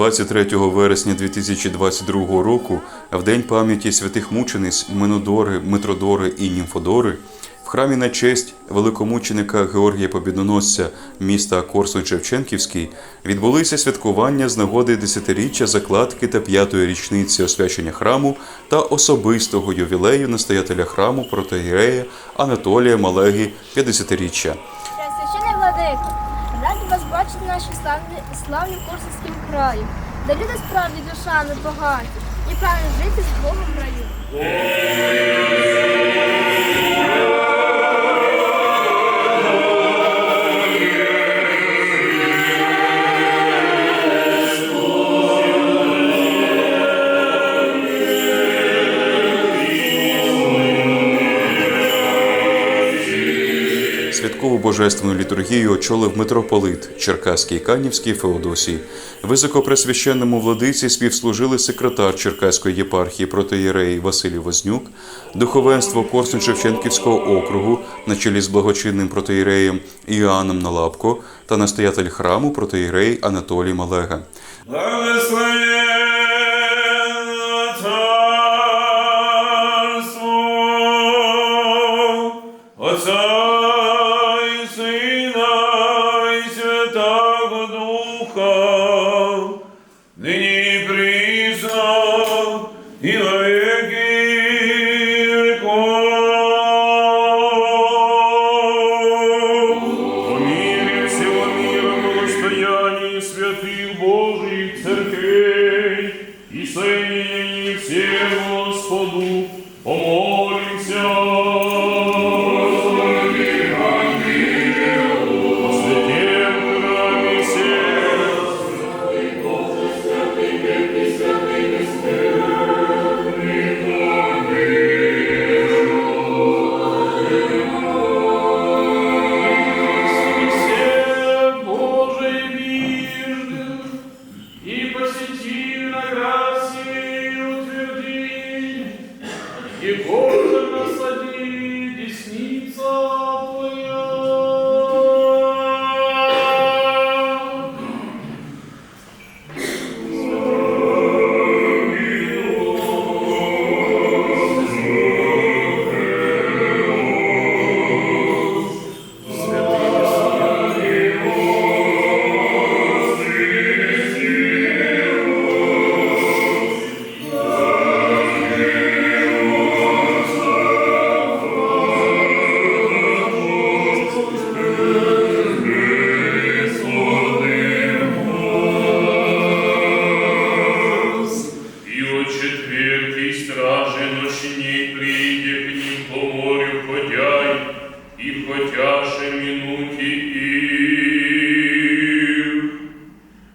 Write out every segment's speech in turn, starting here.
23 вересня 2022 року, в день пам'яті святих мучениць Менодори, Митродори і Німфодори, в храмі на честь великомученика Георгія Побідоносця міста Корсунь Шевченківський відбулися святкування з нагоди десятиріччя закладки та п'ятої річниці освячення храму та особистого ювілею настоятеля храму протоірея Анатолія Малеги 50-річчя. Священний владико, раді вас бачити в нашій славні, славні Корсунському краю, де люди справді душами багаті і прагнуть жити з Богом в раю. Святкову божественну літургію очолив митрополит Черкаський Канівський Феодосій. Високопресвященному владиці співслужили секретар Черкаської єпархії протоєрей Василій Вознюк, духовенство Корсунь-Шевченківського округу на чолі з благочинним протоєреєм Іоанном Налапко та настоятель храму протоєрей Анатолій Малега. Царство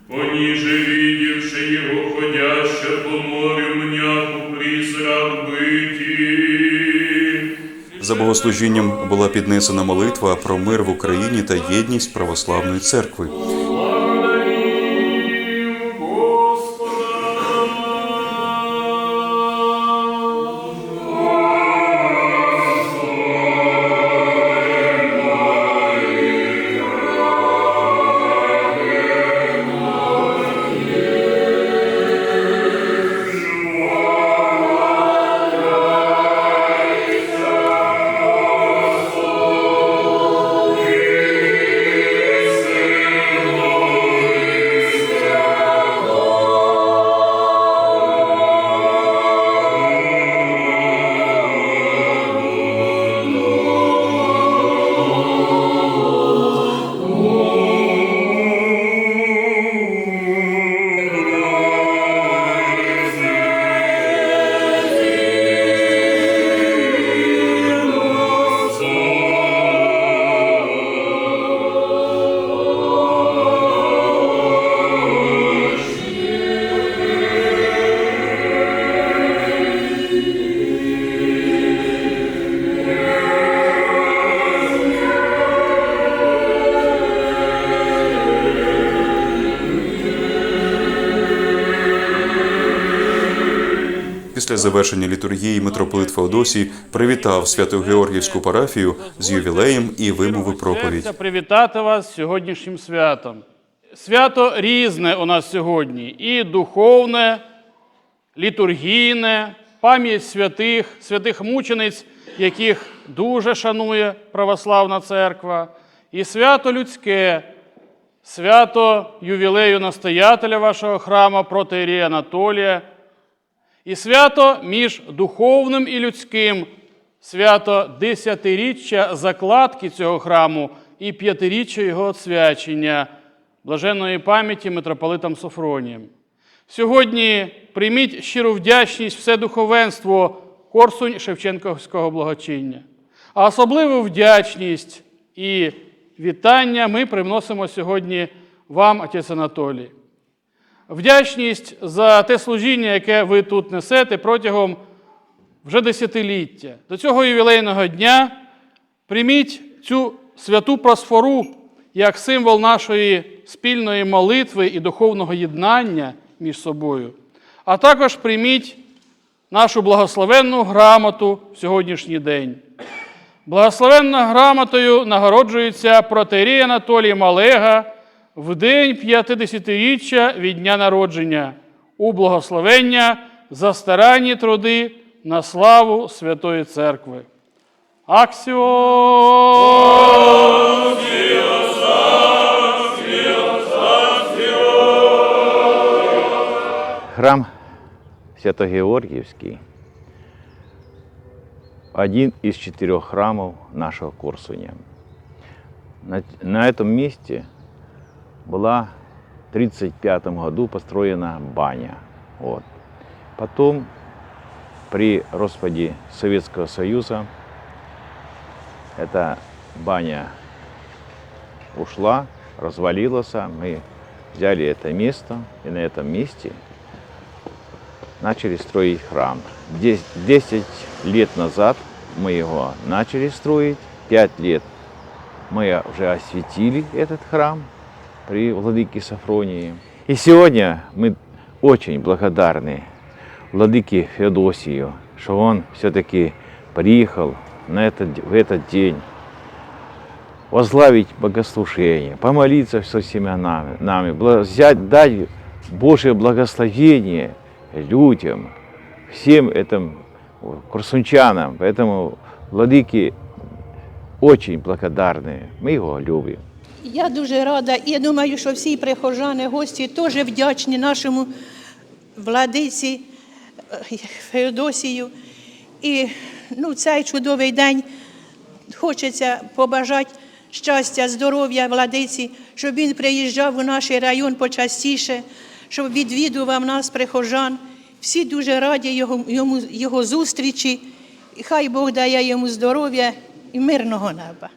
Пониже видевши його, ходяще по морю мняху призрак биті. За богослужінням була піднесена молитва про мир в Україні та єдність православної церкви. Після завершення літургії митрополит Феодосій привітав Свято-Георгіївську парафію з ювілеєм і вимовив проповідь. Привітати вас сьогоднішнім святом. свято різне у нас сьогодні: і духовне, літургійне, пам'ять святих, святих мучениць, яких дуже шанує православна церква, і свято людське, свято ювілею настоятеля вашого храму протеєрія Анатолія, і свято між духовним і людським, свято десятиріччя закладки цього храму і п'ятиріччя його освячення, блаженної пам'яті митрополитом Софронієм. Сьогодні прийміть щиру вдячність все духовенство Корсунь Шевченківського благочиння. А особливу вдячність і вітання ми приносимо сьогодні вам, отець Анатолій. Вдячність за те служіння, яке ви тут несете протягом вже десятиліття. До цього ювілейного дня прийміть цю святу просфору як символ нашої спільної молитви і духовного єднання між собою. А також прийміть нашу благословенну грамоту в сьогоднішній день. Благословенною грамотою нагороджується протеєрій Анатолій Малега в день 50-річчя від дня народження у благословення за старанні труди на славу Святої Церкви. Аксіо! Храм Свято-Георгиевский – один из четырех храмов нашего Корсуня. На, на этом месте была в 1935 году построена баня. Вот. Потом при распаде Советского Союза эта баня ушла, развалилась. Мы взяли это место, и на этом месте начали строить храм. Дес- 10 лет назад мы его начали строить, 5 лет мы уже осветили этот храм при владыке Сафронии. И сегодня мы очень благодарны владыке Феодосию, что он все-таки приехал на этот, в этот день возглавить богослужение, помолиться со всеми нами, нами взять, дать Божье благословение людям, всем этим курсунчанам. Поэтому владыки очень благодарны, мы его любим. Я дуже рада, і я думаю, що всі прихожани, гості теж вдячні нашому владиці е, Феодосію. І ну, цей чудовий день хочеться побажати щастя, здоров'я владиці, щоб він приїжджав у наш район почастіше, щоб відвідував нас, прихожан. Всі дуже раді його, йому, його зустрічі. І хай Бог дає йому здоров'я і мирного неба.